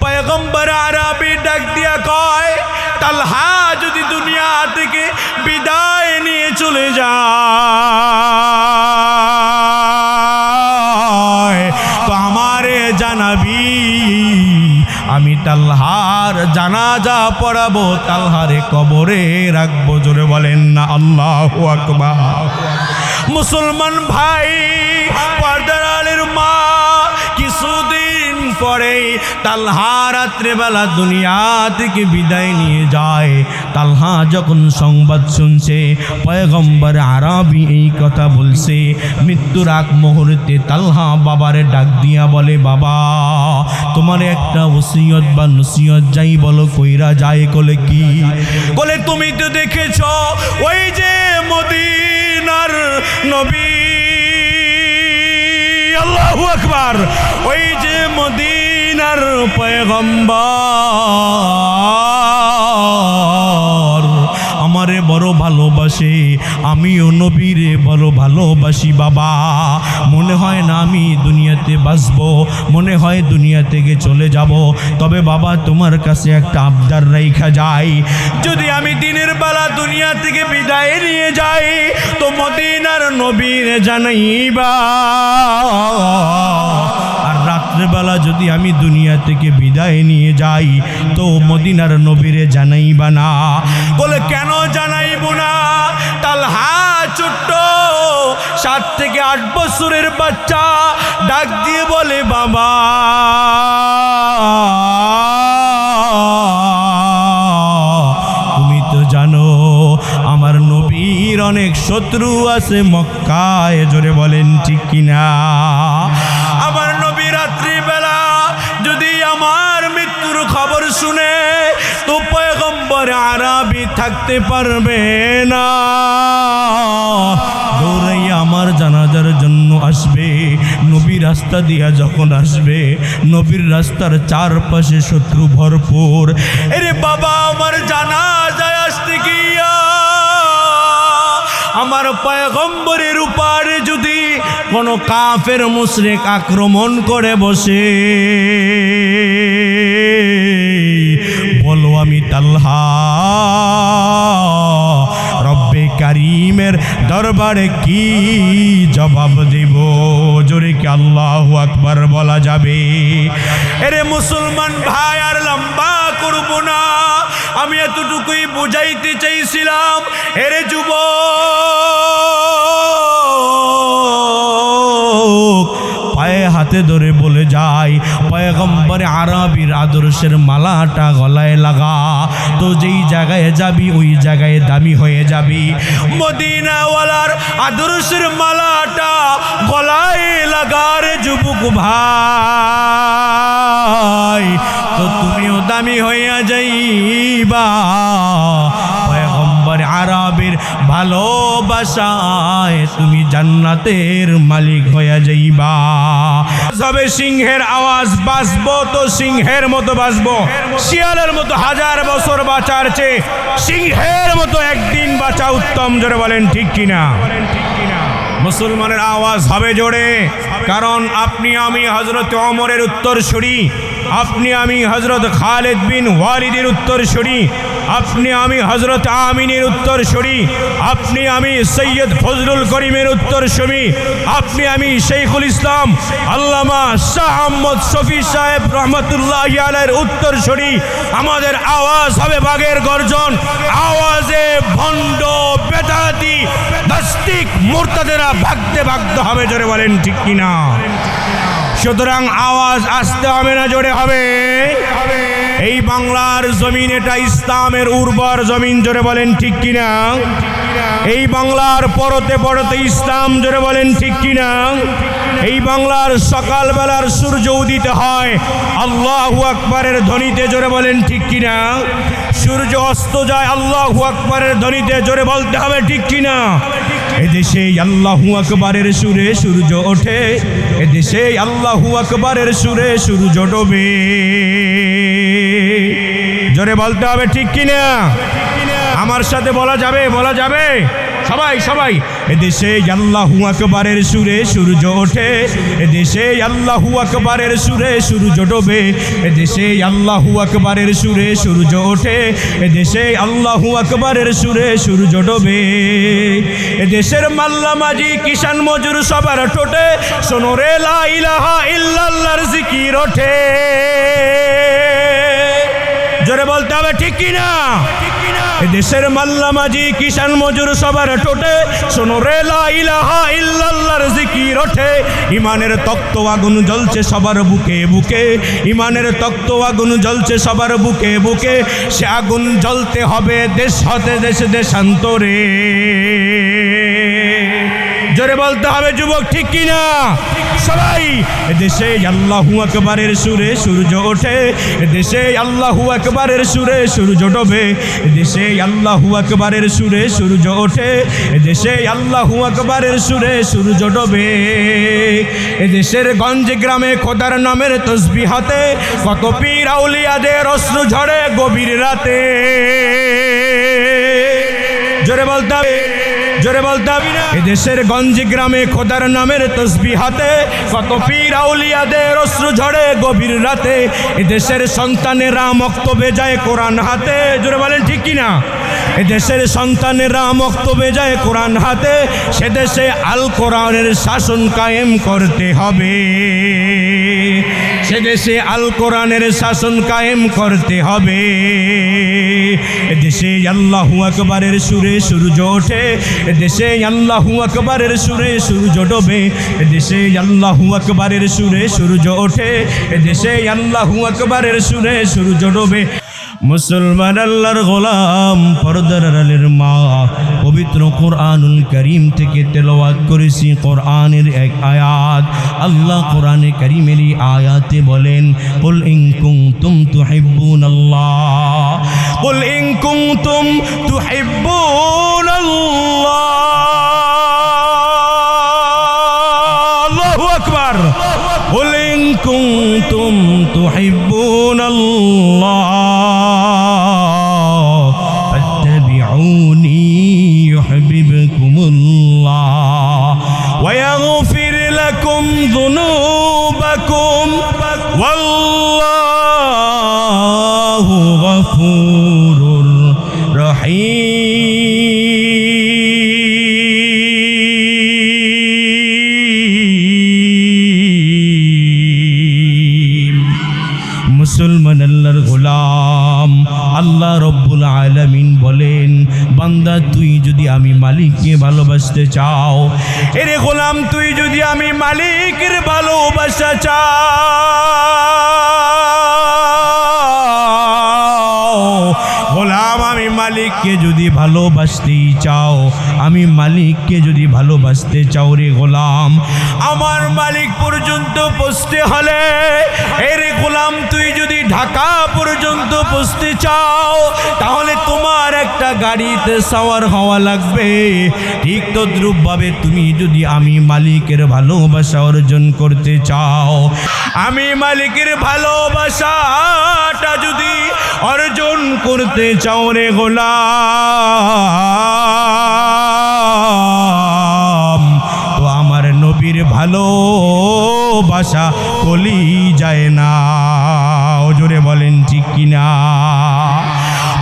পয়গম্বর আরবি ডাক দিয়া কয়, তালহা যদি দুনিয়া থেকে বিদায় নিয়ে চলে যায়, তো আমারে জানাবি, আমি তালহার জানাজা পড়াবো, তালহারে কবরে রাখব, জোরে বলেন না, আল্লাহ আকবার। মুসলমান ভাই, পর্দার আলীর মা, কিছুদিন পরেই তালহা রাত্রেবেলা দুনিয়া থেকে বিদায় নিয়ে যায়। তালহা যখন সংবাদ শুনছে, পয়গম্বর আরবি এই কথা বলছে, মৃত্যুর আগ মুহূর্তে তালহা বাবারে ডাক দিয়া বলে, বাবা, তোমার একটা ওসিয়ত বা নসিয়ত যাই বলো, কইরা যায় কলে কি? বলে, তুমি তো দেখেছ, ওই যে মদিনার নবী আল্লাহু আকবার। ওই যে মদিনার পয়গম্বর। বড় ভালোবাসে। আমিও নবীরে বড় ভালোবাসি বাবা। মনে হয় না আমি দুনিয়াতে বাঁচবো। মনে হয় দুনিয়া থেকে চলে যাব। তবে বাবা, তোমার কাছে একটা আবদার রাইখা যাই যদি আমি দিনের বেলা দুনিয়া থেকে বিদায় নিয়ে যাই, তো মদিনার নবীর জানাইবা। রাত্রেবেলা যদি আমি দুনিয়া থেকে বিদায় নিয়ে যাই, তো মদিনার নবীরে জানাইবা না। বলে, কেন জানাইব না? তালহা ছোট্ট, সাত থেকে আট বছরের বাচ্চা, ডাক দিয়ে বলে, বাবা। তুমি তো জানো, আমার নবীর অনেক শত্রু আছে মক্কায়, জোরে বলেন ঠিক কিনা। শুনে তো পয়গম্বর আরবি থাকতে পারবে না। আমার জানাজার জন্য আসবে। নবী রাস্তা দিয়া যখন আসবে, নবীর রাস্তার চারপাশে শত্রু ভরপুর। এরে বাবা, আমার জানা আসতে গিয়া আমার পয়গম্বরের উপারে যদি কোনো কাফের মুশরিক আক্রমণ করে বসে। কারিমের দরবারে কি জবাব দেব? জোরে কি আল্লাহ আকবার বলা যাবে? এরে মুসলমান ভাই, আর লম্বা করব না। আমি এতটুকুই বুঝাইতে চাইছিলাম। এরে যুব হাতে ধরে বলে যায় পয়গম্বরে আরবির আদর্শের মালাটা গলায় লাগা। তো যেই জায়গায় যাবি, ওই জায়গায় দামি হয়ে যাবি। মদিনাওয়ালার আদর্শের মালাটা গলায় লাগার যুবক ভাই, তো তুমিও দামি হইয়া যাইবা। পয়গম্বর আরবের ভালোবাসায় তুমি জান্নাতের মালিক হইয়া যাইবা। সবে সিংহের আওয়াজ বাঁচবো তো সিংহের মতো বাঁচবো শিয়ালের মতো হাজার বছর বাঁচার চেয়ে সিংহের মতো একদিন বাঁচা উত্তম, জোরে বলেন ঠিক কিনা? মুসলমানের আওয়াজ হবে জোরে, কারণ আপনি আমি হজরত অমরের উত্তর সরি আপনি আমি হজরত খালেদ বিন ওয়ালিদের উত্তর সরি আপনি আমি হজরত আমিনের উত্তর সরি আপনি আমি সৈয়দ ফজলুল করিমের উত্তর সরি আপনি আমি শেখুল ইসলাম, আল্লামা শাহ আহমদ শফি সাহেব রহমতুল্লাহ ইয়ালের উত্তর সরি আমাদের আওয়াজ হবে বাঘের গর্জন। আওয়াজে ভণ্ড বেদাতি, নাস্তিক, মোরতাদেরা ভাগতে ভাগতে হবে, জোরে বলেন ঠিক কিনা? সুতরাং আওয়াজ আসতে হবে না, জোরে হবে। এই বাংলার জমিন এটা ইসলামের উর্বর জমিন, জোরে বলেন ঠিক কিনা? এই বাংলার পরতে পরতে ইসলাম, জোরে বলেন ঠিক কিনা? এই বাংলার সকালবেলার সূর্য উদিত হয়, আল্লাহু আকবরের ধ্বনিতে, জোরে বলেন ঠিক কিনা? সূর্য অস্ত যায়, আল্লাহু আকবরের ধ্বনিতে, জোরে বলতে হবে ঠিক কিনা? এদেশে আল্লাহু আকবরের সুরে সূর্য ওঠে। এদেশে আল্লাহু আকবরের সুরে সূর্য ডোবে। জোরে বলতে হবে ঠিক কিনা? আমার সাথে বলা যাবে বলা যাবে? সবাই সবাই। এদেশে আল্লাহু আকবারের সুরে সূর্য ওঠে। এদেশে আল্লাহু আকবারের সুরে সূর্য ডোবে। এদেশে আল্লাহু আকবারের সুরে সূর্য ওঠে। এদেশে আল্লাহু আকবারের সুরে সূর্য ডোবে। এদেশের মাল্লা মাঝি কিষান মজুর সবার ঠোঁটে। শোনো রে লা ইলাহা ইল্লাল্লাহর জিকির ওঠে। জোরে বলতে হবে, ঠিক কিনা? দেশের মাল্লা মাঝি কিষান মজুর সবার টোটে শোনো রে ইলাহা ইল্লাল্লাহর জিকির ওঠে। ইমানের তক্ত আগুন জ্বলছে সবার বুকে বুকে। ইমানের তক্ত আগুন জ্বলছে সবার বুকে বুকে। সে আগুন জ্বলতে হবে দেশ হতে দেশ দেশান্তরে। জোরে বলতে হবে, যুবক, ঠিক কিনা? সবাই দেশে আল্লাহু আকবারের সুরে সূর্য ওঠে দেশে আল্লাহু আকবারের সুরে সূর্য ডোবে দেশে আল্লাহু আকবারের সুরে সূর্য ওঠে দেশে আল্লাহু আকবারের সুরে সূর্য ডোবে। দেশের গঞ্জ গ্রামে খোদার নামের তসবি হাতে, কত পীর আউলিয়াদের অস্ত্র ঝরে গভীর রাতে। জোরে বলতে হবে জোরে বলতে হবে না এদেশের গঞ্জি গ্রামে খোদার নামের তসবি হাতে, কত পীর আউলিয়াদের অশ্রু ঝড়ে গভীর রাতে। এদেশের সন্তানেরা মক্তবে যায় কোরআন হাতে। জোরে বলেন ঠিক কিনা? এদেশের সন্তানেরা মক্তবে যায় কোরআন হাতে, সে দেশে আল কোরআনের শাসন কায়েম করতে হবে। সে দেশে আল কোরআনের শাসন কায়েম করতে হবে। দেশে আল্লাহু আকবারের সুরে সূর্য ওঠে দেশে আল্লাহু আকবারের সুরে সূর্য ডোবে দেশে আল্লাহু আকবারের সুরে সূর্য ওঠে দেশে আল্লাহু আকবারের সুরে সূর্য ডোবে। মুসলমান আল্লাহর গোলাম, ফরদার আলের মা, পবিত্র কোরআনুল করিম থেকে তেলাওয়াত করেছি কোরআনের এক আয়াত। আল্লাহ কোরআনে করিমেরই আয়াতে বলেন, কুল ইন কুনতুম আল্লাহ কুল ইন কুনতুম তুহিব্বুনাল্লাহ। আল্লাহু আকবার। কুল তু হেব্বুন আল্লাহ فاتبعوني يحببكم الله ويغفر لكم ذنوبكم. ভালোবাসতে চাও এরে গোলাম তুই যদি আমি মালিকের ভালোবাসা চাও গোলাম আমি মালিককে যদি ভালোবাসতেই চাও, আমি মালিককে যদি ভালোবাসতে চাও রে গোলাম। আমার মালিক পর্যন্ত পৌঁছতে হলে এর গোলাম, তুই যদি ঢাকা পর্যন্ত পৌঁছতে চাও, তাহলে তোমার একটা গাড়িতে সাওয়ার হওয়া লাগবে। ঠিক তদ্রুপভাবে তুমি যদি আমি মালিকের ভালোবাসা অর্জন করতে চাও, আমি মালিকের ভালোবাসাটা যদি অর্জন করতে চাও রে গোলাম। তো আমার নবীর ভালোবাসা কলি যায় না। জোরে বলেন ঠিক কিনা।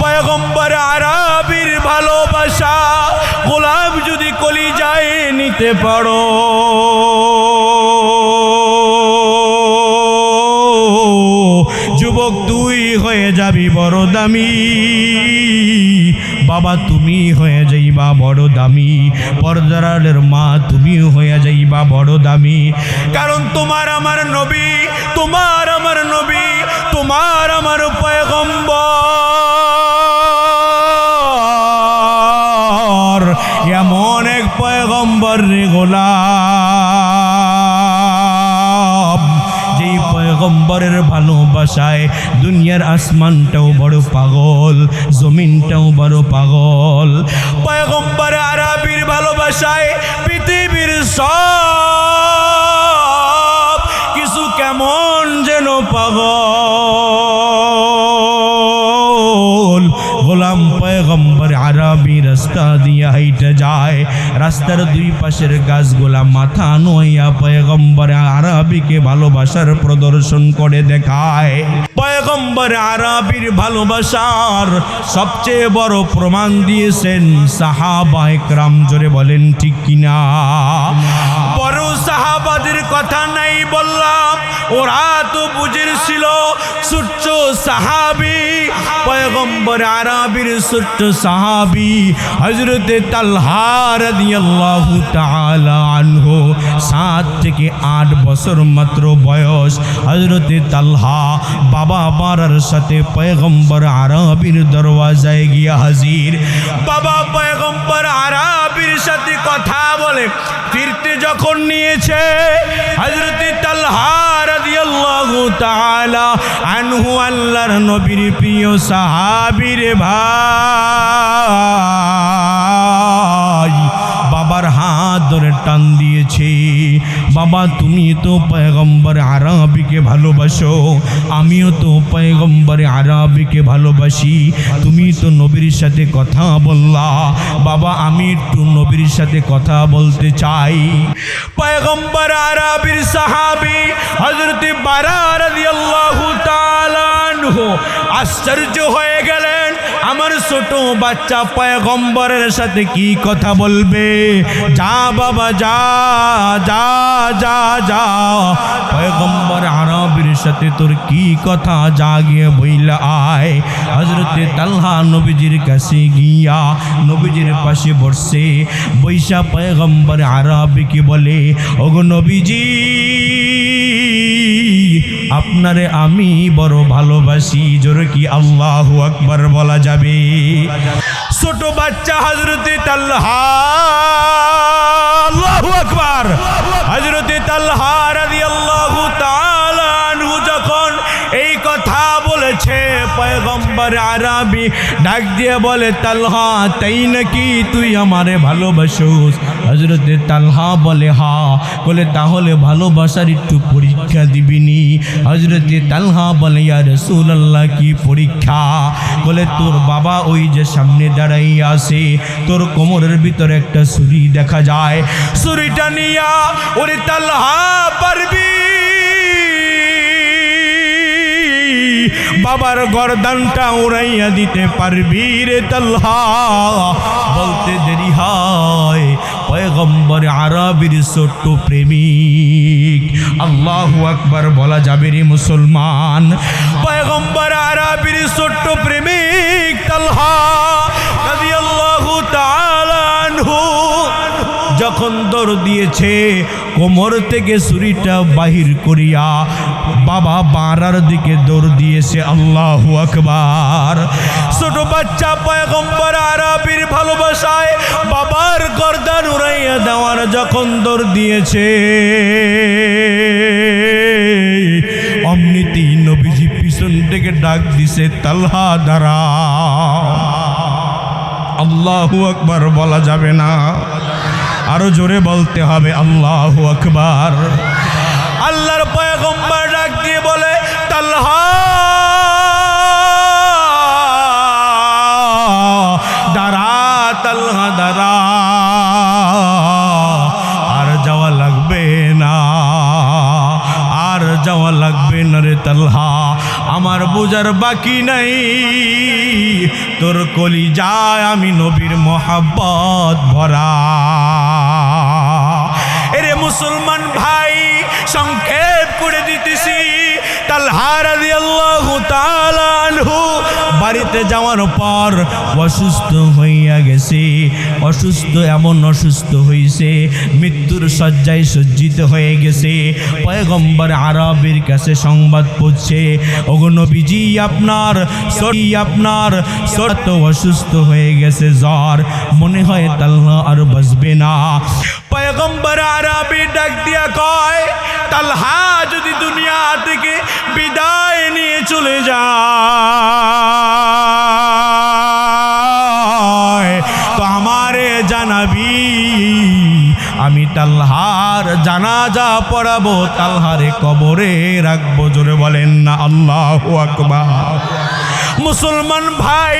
পয়গম্বর আরবির ভালোবাসা গোলাপ যদি কলি যায় নিতে পারো। যাবি বড় দামি। বাবা, তুমি হয়ে যাইবা বড় দামি। পর্দারের মা, তুমি হয়ে যাইবা বড় দামি। কারণ তোমার আমার নবী, তোমার আমার নবী, তোমার আমার পয়গম্বর। এমন এক পয়গম্বর রে গোলাম, যেই পয়গম্বরের ভালোবাসায় দুনিয়ার আসমানটাও বড় পাগল, জমিনটাও বড় পাগল। পয়গম্বর আরবির ভালোবাসায় পৃথিবীর সব কিছু কেমন যেন পাগল। পয়গম্বর আরবি রাস্তা দিয়ে হাইটে যায়। রাস্তার দুই পাশের গাছগুলা মাথা নোয়া পয়গম্বর আরবিকে ভালোবাসার প্রদর্শন করে দেখায়। পয়গম্বর আরবির ভালোবাসার সবচেয়ে বড় প্রমাণ দিয়েছেন সাহাবা একরাম জোরে বলেন, ঠিক কিনা? সাহাবাদের কথা নাই বললাম। ওরা তো বুঝের ছিল ছোট্ট সাহাবি, পয়গম্বর আরবির ছোট্ট সাহাবি হজরতে তাআলা আনহু, সাত থেকে আট বছর মাত্র বয়স। হজরতে তালহা বাবা মারার সাথে পয়গম্বর আরবির দরওয়াজায় গিয়া হাজির। বাবা পয়গম্বর আরবির সাথে কথা বলে, ফিরতে যখন নিয়েছে হজরতে আনহু আল্লাহর নবীর প্রিয় সাহাবির ভাই। বাবার হাত ধরে টান দিয়েছে। বাবা, তুমি তো পয়গম্বর আরবিকে ভালোবাসো। আমিও তো পয়গম্বর আরবিকে ভালোবাসি। তুমি তো নবীর সাথে কথা বললা। বাবা, আমি একটু নবীর সাথে কথা বলতে চাই। পয়গম্বর আরবির সাহাবি হজরত বারা রাদিয়াল্লাহু তাআলা আশ্চর্য হয়ে গেলেন। আমার ছোট বাচ্চা পয়গম্বরের সাথে কি কথা বলবে? যা বাবা, যা যা যা যা। পয়গম্বর আরবের সাথে তোর কি কথা যা গিয়ে বইলা আয়। হজরতে তালহা নবীজির কাছে গিয়া নবীজির পাশে বসছে বৈশা পয়গম্বর আরবিকে বলে, ওগো নবীজি আপনারে আমি বড় ভালোবাসি। জোরে কি আল্লাহ আকবার বলা যাবে? ছোট বাচ্চা হজরতে তাল্লাহা আল্লাহু আকবার। হজরতে তাল্লাহা যখন এই কথা বলেছে ডাক দিয়ে বলে, তালহা, তাই তুই আমারে তালহা বলে, হা। বলে, তাহলে ভালোবাসার একটু পরীক্ষা দিবিনি হজরতে তালহা বলে, ইয়া রসুল্লাহ কি পরীক্ষা? বলে, তোর বাবা ওই যে সামনে দাঁড়াই আছে, তোর কোমরের ভিতরে একটা ছুরি দেখা যায়। ছুরিটা নিয়া ওরে তালহা পারবি। বাবার গরদানটা উড়াইয়া দিতে পারবি রে তাল্হা। বলতে দেরি হয় পয়গম্বর আরবির ছোট্ট প্রেমিক। আল্লাহ আকবার বলা যাবে রে মুসলমান। পয়গম্বর আরবির ছোট্ট প্রেমিক তালহা যখন দৌড় দিয়েছে কোমর থেকে ছুরিটা বাহির করিয়া বাবা বাড়ার দিকে দৌড় দিয়েছে, আল্লাহ আকবার। ছোট বাচ্চা পয়গম্বর আরবির ভালোবাসায় বাবার গর্দান উড়াইয়া দেওয়ার যখন দৌড় দিয়েছে, অমনিতেই নবীজি পিছন থেকে ডাক দিছে, তালহা দ্বারা। আল্লাহু আকবার বলা যাবে না। আরও জোরে বলতে হবে, আল্লাহ আকবার। আল্লাহর পয়গম্বর ডাক দিয়ে বলে, তালহা। দাঁড়া তালহা, দাঁড়া। আর যাওয়া লাগবে না, আর যাওয়া লাগবে না রে তালহা। আমার বোঝার বাকি নাই, তোর কলি যায় আমি নবীর মোহাব্বত ভরা। তালহা রাদিয়াল্লাহু তাআলা আনহু বাড়িতে যাওয়ার পর অসুস্থ হইয়া গেছে। অসুস্থ, এমন অসুস্থ হইছে, মৃত্যুর শয্যায় সজ্জিত হয়ে গেছে। পয়গম্বর আরবের কাছে সংবাদ পড়ছে ওগো নবীজি, আপনার সরি, আপনার সত্য অসুস্থ হয়ে গেছে জ্বর। মনে হয় তাল্লা আর বাঁচবে না। পয়গম্বর আরবি ডাক দিয়া কয় তালহা যদি দুনিয়া থেকে বিদায় নিয়ে চলে যায় জানাবি আমি তালহার জানাজা পড়াবো, তালহারে কবরে রাখব। জোরে বলেন না, আল্লাহ আকবার। মুসলমান ভাই,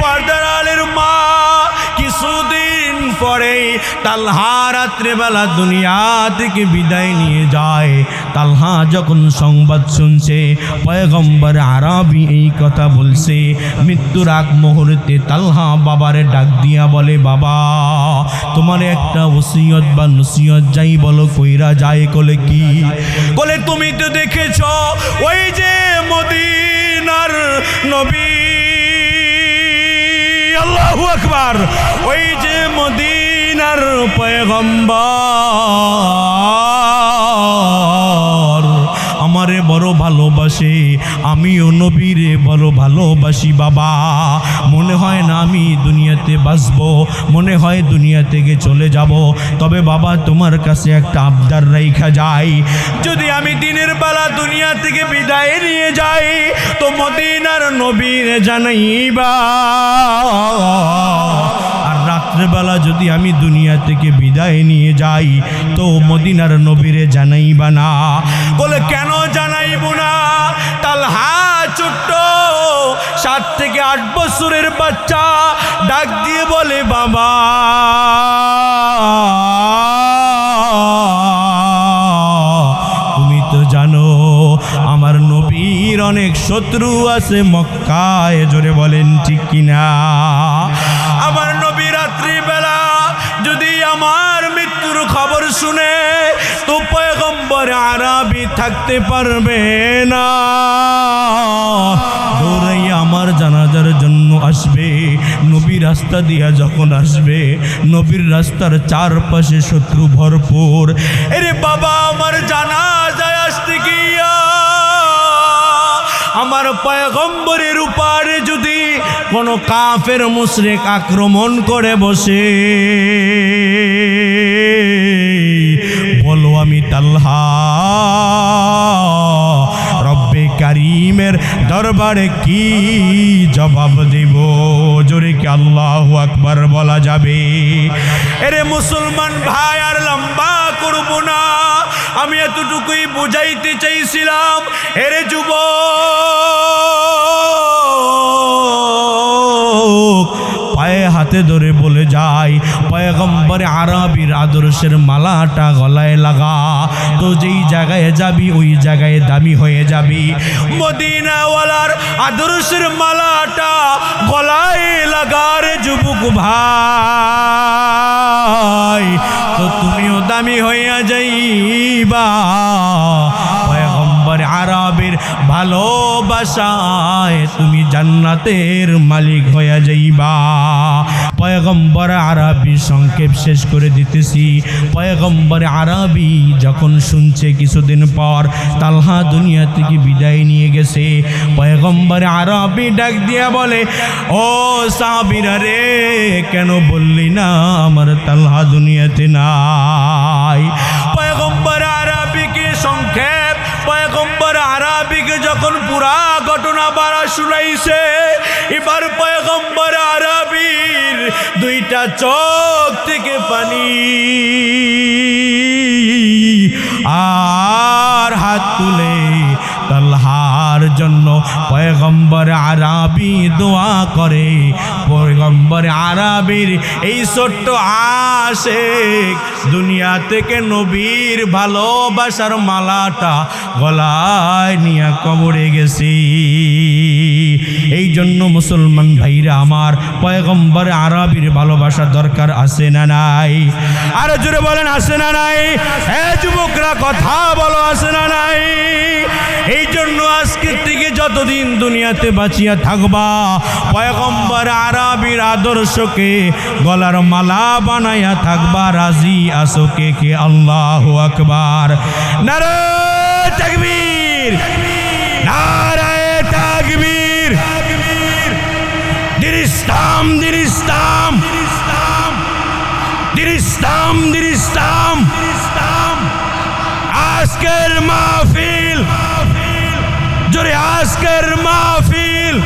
পর্দার আলের মা, কিছুদিন পরে তালহা রাত্রেবেলা দুনিয়া থেকে বিদায় নিয়ে যায়। তালহা যখন সংবাদ শুনছে, পয়গম্বর আরবি এই কথা বলছে, মৃত্যুর আগ মুহূর্তে তালহা বাবারে ডাক দিয়া বলে, বাবা, তোমার একটা ওসিয়ত বা নসিয়ত যাই বলো, কইরা যায় কলে কি? বলে তুমি তো দেখেছ, ওই যে মদিনার নবী আল্লাহু আকবার। ওই যে মদিনার পয়গম্বর আমারে বড় ভালোবাসে আমিও নবীরে বড় ভালোবাসি বাবা। মনে হয় না আমি দুনিয়াতে বাঁচব। মনে হয় দুনিয়া থেকে চলে যাব। তবে বাবা, তোমার কাছে একটা আবদার রেখা যাই যদি আমি দিনের বেলা দুনিয়া থেকে বিদায় নিয়ে যাই, তো মদিনার নবীর জানাইবা। আর রাত্রেবেলা যদি আমি দুনিয়া থেকে বিদায় নিয়ে যাই, তো মদিনার নবীরে জানাইবা না। বলে, কেন জানাইব না? তালহা ছোট্ট, সাত থেকে আট বছরের বাচ্চা ডাক দিয়ে বলে, বাবা। তুমি তো জানো, আমার নবীর অনেক শত্রু আছে মক্কায়, জোরে বলেন ঠিক কিনা? আমার নবী রাত্রিবেলা যদি আমার মৃত্যুর খবর শুনে, তো পয়গম্বর আরবি থাকতে পারবে না। রাস্তা দিয়া যখন আসবে, নবীর রাস্তার চারপাশে শত্রু ভরপুর। এরে বাবা, আমার জানা যায় আসতে গিয়া, আমার পয়গম্বরের উপারে যদি কোনো কাফের মুশরিক আক্রমণ করে বসে, বলো আমি তাল্হা। কারিমের দরবারে কি জবাব দেব? জোরে কি আল্লাহ আকবার বলা যাবে? এরে মুসলমান ভাই, আর লম্বা করব না। আমি এতটুকুই বুঝাইতে চাইছিলাম। এরে যুব পায়ে হাতে ধরে বলে যায় পয়গম্বরে আরবির আদর্শের মালাটা গলায় লাগা। তো যেই জায়গায় যাবি, ওই জায়গায় দামি হয়ে যাবি। মদিনাওয়ালার আদর্শের মালাটা গলায় লাগার যুবক ভাই। তো তুমিও দামি হইয়া যাইবা। ভালোবাসায় তুমি জান্নাতের মালিক হয়ে যাইবা। পয়গম্বর আরবি সংক্ষেপ শেষ করে দিতেছি। পয়গম্বর আরবি যখন শুনছে কিছুদিন পর, তালহা দুনিয়া থেকে বিদায় নিয়ে গেছে। পয়গম্বর আরবি ডাক দিয়া বলে, ও সাবিরা রে, কেন বললি না আমার তালহা দুনিয়াতে নাই? পয়গম্বর যখন পুরা ঘটনা বাড়া শুনাইছে, এবার পয়গম্বর আরবির দুইটা চোখ থেকে পানি। আর হাত তুলে জন্য পয়গম্বর আরবি দোয়া করে। পয়গম্বর আরবির এই ছোট্ট আশেক দুনিয়া থেকে নবীর ভালোবাসার মালাটা গলায় নিয়ে কবরে গেছি। এই জন্য মুসলমান ভাইরা, আমার পয়গম্বর আরবির ভালোবাসা দরকার আছে না নাই? আর জোরে বলেন, আছে না নাই? এ যুবকরা, কথা বলো, আছে না নাই? এই জন্য আজকের থেকে যতদিন দুনিয়াতে বাঁচিয়া থাকবা, পয়গম্বর আরবির আদর্শকে গলার মালা বানাইয়া থাকবা, রাজি আসোকে কে আল্লাহ আকবার। নারে তাকবীর। নারায় তাকবীর। দিন ইসলাম দিন ইসলাম দিন ইসলাম দিন ইসলাম আজকের মাহফিল জোরে আজকের মাহফিল।